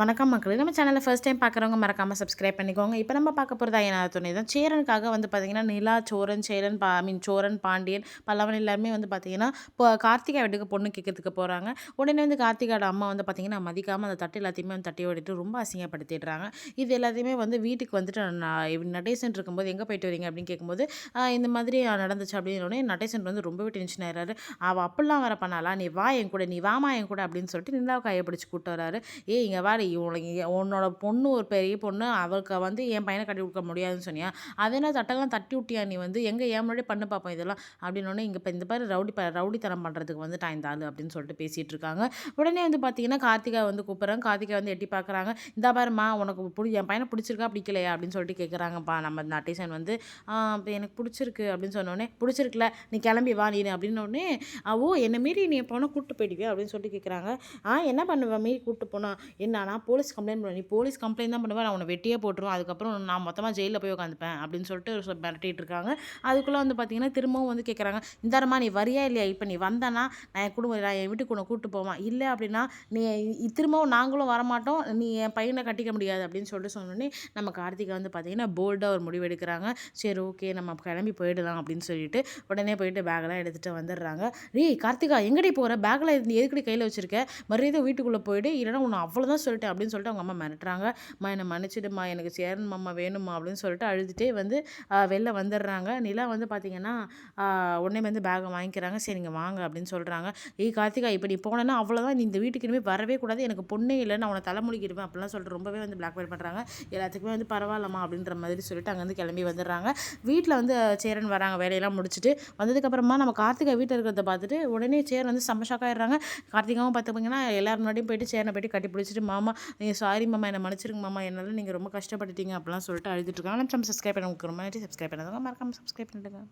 வணக்கம் மக்களே. நம்ம சேனலில் ஃபஸ்ட் டைம் பார்க்குறவங்க மறக்காமல் சப்ஸ்கிரைப் பண்ணிக்கோங்க. இப்போ நம்ம பார்க்க போகிறது ஐயனார் துணை தான். சேரனுக்காக வந்து பார்த்திங்கன்னா நிலா சோரன் சேரன் பா ஐ மீன் சோரன் பாண்டியன் பல்லவன் எல்லாருமே வந்து பார்த்திங்கன்னா இப்போ கார்த்திகா வீட்டுக்கு பொண்ணு கேட்கறதுக்கு போகிறாங்க உடனே வந்து கார்த்திகாவோட அம்மா வந்து பார்த்திங்கன்னா மதிக்காமல் அந்த தட்டு எல்லாத்தையுமே வந்து தட்டி ஓடிட்டு ரொம்ப அசிங்கப்படுத்திடுறாங்க. இது எல்லாத்தையுமே வந்து வீட்டுக்கு வந்துட்டு நான் நடேசன் இருக்கும்போது எங்கே போயிட்டு வரீங்க அப்படின்னு கேட்கும்போது இந்த மாதிரி நடந்துச்சு அப்படின்னு உடனே நடேசன் வந்து ரொம்பவே டென்ஷன் ஆயிடுறாரு. அவள் அப்படிலாம் வர பண்ணாலா நீ வா என் கூட நீ வாமா என் கூட அப்படின்னு சொல்லிட்டு நிலாவை கையை பிடிச்சி கூப்பிட்டு வராரு. ஏ இங்கே வா உனக்கு உன்னோட பொண்ணு ஒரு பெரிய பொண்ணு அவளுக்கு வந்து என் பையனை கட்டி கொடுக்க முடியாதுன்னு சொன்னியா? அதை என்ன தட்டெல்லாம் தட்டி விட்டியா நீ வந்து? எங்கே ஏன் முன்னாடி பண்ணு பார்ப்போம் இதெல்லாம்? அப்படின்னு இங்கே இப்போ இந்த மாதிரி ரவுடி ப ரவுடித்தனம் பண்ணுறதுக்கு வந்து டைம் தாள் அப்படின்னு சொல்லிட்டு பேசிகிட்டு இருக்காங்க. உடனே வந்து பார்த்தீங்கன்னா கார்த்திகா வந்து கூப்பிட்றாங்க. கார்த்திகா வந்து எட்டி பார்க்குறாங்க இந்த பாருமா உனக்கு பிடி என் பையனை பிடிச்சிருக்கா பிடிக்கலையா? அப்படின்னு சொல்லிட்டு கேட்குறாங்கப்பா நம்ம நட்டேசன் வந்து இப்போ எனக்கு பிடிச்சிருக்கு அப்படின்னு சொன்னோடனே பிடிச்சிருக்குல நீ கிளம்பி வா நீ அப்படின்னோடனே ஓ என்னை மீறி நீ போனால் கூப்பிட்டு போயிடுவேன் அப்படின்னு சொல்லிட்டு கேட்குறாங்க ஆ என்ன பண்ணுவேன் மீறி கூப்பிட்டு போனால் என்ன நான் போலீஸ் கம்ப்ளைண்ட் பண்ணி போலீஸ் கம்ப்ளைண்ட் தான் பண்ணுவேன் நான் உன்னை வெட்டியே போட்டுருவேன். அதுக்கப்புறம் நான் மொத்தமாக ஜெயிலில் போய் உட்காந்துப்பேன் அப்படின்னு சொல்லிட்டு மிரட்டிட்டு இருக்காங்க. அதுக்குள்ளே வந்து பார்த்தீங்கன்னா திரும்பவும் வந்து கேட்குறாங்க இந்தாரமா நீ வரியா இல்லையா? இப்போ நீ வந்தனா நான் என் குடும்பம் நான் என் வீட்டுக்கு உன்னை கூப்பிட்டு போவான் இல்லை அப்படின்னா நீ திரும்பவும் நாங்களும் வரமாட்டோம். நீ என் பையனை கட்டிக்க முடியாது அப்படின்னு சொல்லிட்டு சொன்னோடனே நம்ம கார்த்திகை வந்து பார்த்தீங்கன்னா போல்டாக ஒரு முடிவு எடுக்கிறாங்க. சரி ஓகே நம்ம கிளம்பி போயிடலாம் அப்படின்னு சொல்லிட்டு உடனே போயிட்டு பேக்கெல்லாம் எடுத்துகிட்டு வந்துடுறாங்க. ரீ கார்த்திகா எங்கடி போகிற பேக்கில் எதுக்கடி கையில் வச்சுருக்க? மரியாதை வீட்டுக்குள்ளே போயிட்டு இல்லைன்னா உன்னை அவ்வளோதான் சொல்லிட்டேன் அப்படின்னு சொல்லிட்டு அவங்க அம்மா மிரட்டுறாங்க. அம்மா என்னை மன்னிச்சிடுமா எனக்கு சேரன் அம்மா வேணுமா அப்படின்னு சொல்லிட்டு அழுதுகிட்டே வந்து வெளில வந்துடுறாங்க. நிலா வந்து பார்த்திங்கன்னா உடனே வந்து பேகை வாங்கிக்கிறாங்க. சரி நீங்கள் வாங்க அப்படின்னு சொல்கிறாங்க ஏய் கார்த்திகா இப்போ நீ போனேன்னா அவ்வளோதான் நீ இந்த வீட்டுக்கு இனிமேல் வரவே கூடாது. எனக்கு பொண்ணே இல்லை. நான் உன்னை தலைமுடிக்கிடுவேன் அப்படிலாம் சொல்லிட்டு ரொம்பவே வந்து பிளாக்மெயில் பண்ணுறாங்க எல்லாத்துக்குமே வந்து பரவாயில்லம்மா அப்படின்ற மாதிரி சொல்லிட்டு அங்கேருந்து கிளம்பி வந்துடுறாங்க. வீட்டில் வந்து சேரன் வராங்க. வேலையெல்லாம் முடிச்சுட்டு வந்ததுக்கப்புறமா நம்ம கார்த்திகா வீட்டில் இருக்கிறத பார்த்துட்டு உடனே சேரன் வந்து செம்ம ஷாக்காயிடுறாங்க கார்த்திகாவும் பார்த்துப்பீங்கன்னா எல்லாரும் முன்னாடியும் போயிட்டு சேரனை போயிட்டு கட்டி பிடிச்சிட்டு மாமா நீங்கள் சாரி மாமா என்னை மன்னிச்சிருங்க மாமா. என்னால் நீங்கள் ரொம்ப கஷ்டப்பட்டுட்டீங்க அப்படிலாம் சொல்லிட்டு அழுதுட்டு இருக்காங்க. நம்ம சப்ஸ்கிரைப் பண்ண உங்களுக்கு ரொம்ப நன்றி. சப்ஸ்கிரைப் பண்ணாதவங்க மறக்காமல் சப்ஸ்கிரைப் பண்ணிடுங்க.